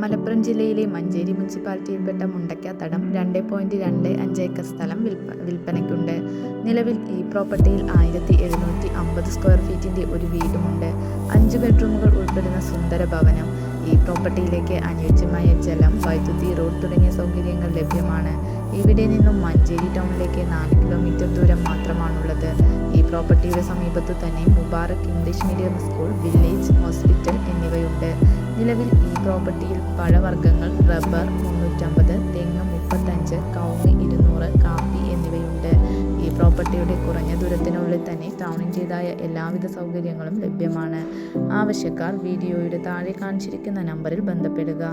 മലപ്പുറം ജില്ലയിലെ മഞ്ചേരി മുനിസിപ്പാലിറ്റിയിൽപ്പെട്ട മുണ്ടയ്ക്കാത്തടം രണ്ട് പോയിന്റ് രണ്ട് അഞ്ച് ഏക്കർ സ്ഥലം വിൽപ്പ വിൽപ്പനയ്ക്കുണ്ട്. നിലവിൽ ഈ പ്രോപ്പർട്ടിയിൽ ആയിരത്തി എഴുന്നൂറ്റി അമ്പത് സ്ക്വയർ ഫീറ്റിന്റെ ഒരു വീടുമുണ്ട്. അഞ്ച് ബെഡ്റൂമുകൾ ഉൾപ്പെടുന്ന സുന്ദര ഭവനം. ഈ പ്രോപ്പർട്ടിയിലേക്ക് അനുയോജ്യമായ ജലം വൈദ്യുതി റോഡ് തുടങ്ങിയ സൗകര്യങ്ങൾ ലഭ്യമാണ്. ഇവിടെ നിന്നും മഞ്ചേരി ടൗണിലേക്ക് നാല് കിലോമീറ്റർ ദൂരം മാത്രമാണുള്ളത്. ഈ പ്രോപ്പർട്ടിയുടെ സമീപത്തു തന്നെ Mubarak English medium school village hospital നിലവിൽ ഈ പ്രോപ്പർട്ടിയിൽ പഴവർഗങ്ങൾ റബ്ബർ മുന്നൂറ്റമ്പത് തെങ്ങ് മുപ്പത്തഞ്ച് കവുങ്ങ് ഇരുന്നൂറ് കാപ്പി എന്നിവയുണ്ട്. ഈ പ്രോപ്പർട്ടിയുടെ കുറഞ്ഞ ദൂരത്തിനുള്ളിൽ തന്നെ ടൗണിന്റേതായ എല്ലാവിധ സൗകര്യങ്ങളും ലഭ്യമാണ്. ആവശ്യക്കാർ വീഡിയോയുടെ താഴെ കാണിച്ചിരിക്കുന്ന നമ്പറിൽ ബന്ധപ്പെടുക.